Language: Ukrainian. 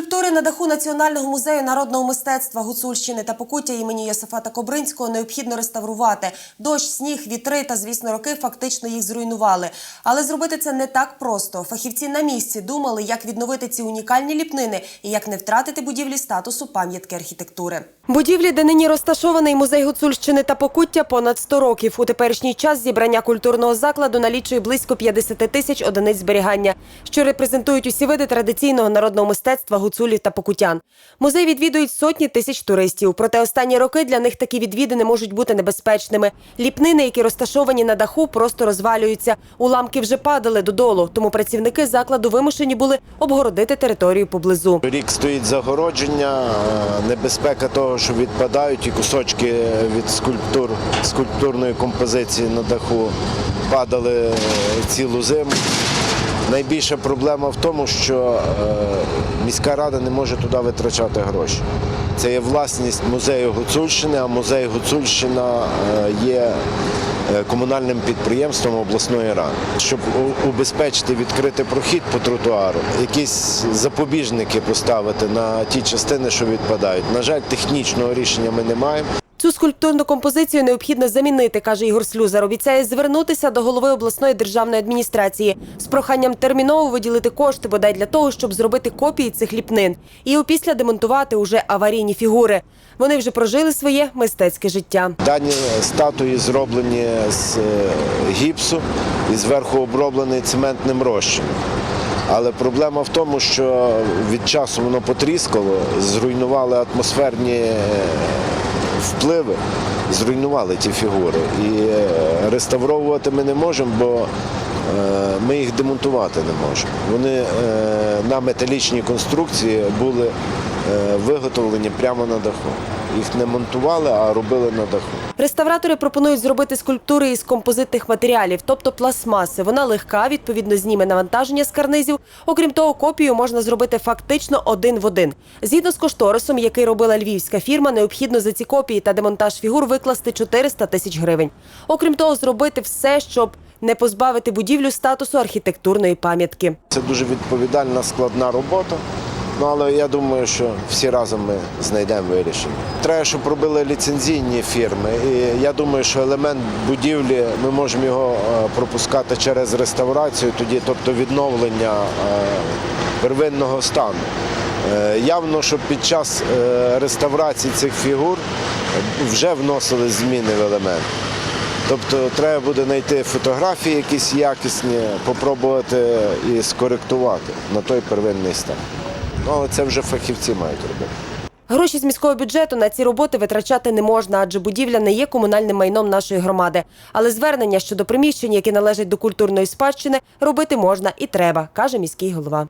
Скульптури на даху Національного музею народного мистецтва Гуцульщини та Покуття імені Йосифата Кобринського необхідно реставрувати. Дощ, сніг, вітри та, звісно, роки фактично їх зруйнували. Але зробити це не так просто. Фахівці на місці думали, як відновити ці унікальні ліпнини і як не втратити будівлі статусу пам'ятки архітектури. Будівлі, де нині розташований музей Гуцульщини та Покуття, понад 100 років. У теперішній час зібрання культурного закладу налічує близько 50 тисяч одиниць зберігання, що репрезентують усі види традиційного народного мистецтва гуцулів та покутян. Музей відвідують сотні тисяч туристів. Проте останні роки для них такі відвідини можуть бути небезпечними. Ліпнини, які розташовані на даху, просто розвалюються. Уламки вже падали додолу, тому працівники закладу вимушені були обгородити територію поблизу. Рік стоїть загородження, е, небезпека того, що відпадають і кусочки від скульптур, скульптурної композиції на даху падали е, цілу зиму. Найбільша проблема в тому, що е, міська рада не може туди витрачати гроші. Це є власність музею Гуцульщини, а музей Гуцульщина е, є е, комунальним підприємством обласної ради. Щоб убезпечити відкрити прохід по тротуару, якісь запобіжники поставити на ті частини, що відпадають. На жаль, технічного рішення ми не маємо. Цю скульптурну композицію необхідно замінити, каже Ігор Слюзар. Обіцяє звернутися до голови обласної державної адміністрації з проханням терміново виділити кошти, бодай для того, щоб зробити копії цих ліпнин і опісля демонтувати уже аварійні фігури. Вони вже прожили своє мистецьке життя. Дані статуї зроблені з е, гіпсу і зверху оброблені цементним розчином. Але проблема в тому, що від часу воно потріскало, зруйнували атмосферні е, впливи, зруйнували ті фігури. І е, реставровувати ми не можемо, бо е, ми їх демонтувати не можемо. Вони е, на металічній конструкції були виготовлені прямо на даху. Їх не монтували, а робили на даху. Реставратори пропонують зробити скульптури із композитних матеріалів, тобто пластмаси. Вона легка, відповідно, зніме навантаження з карнизів. Окрім того, копію можна зробити фактично один в один. Згідно з кошторисом, який робила львівська фірма, необхідно за ці копії та демонтаж фігур викласти 400 тисяч гривень. Окрім того, зробити все, щоб не позбавити будівлю статусу архітектурної пам'ятки. Це дуже відповідальна, складна робота. Ну, але я думаю, що всі разом ми знайдемо вирішення. Треба, щоб робили ліцензійні фірми. І я думаю, що елемент будівлі ми можемо його е, пропускати через реставрацію, тоді, тобто відновлення е, первинного стану. Е, Явно, що під час реставрації цих фігур вже вносили зміни в елемент. Тобто треба буде знайти фотографії якісь якісні, попробувати і скоректувати на той первинний стан. Ну, але це вже фахівці мають робити. Гроші з міського бюджету на ці роботи витрачати не можна, адже будівля не є комунальним майном нашої громади. Але звернення щодо приміщень, які належать до культурної спадщини, робити можна і треба, каже міський голова.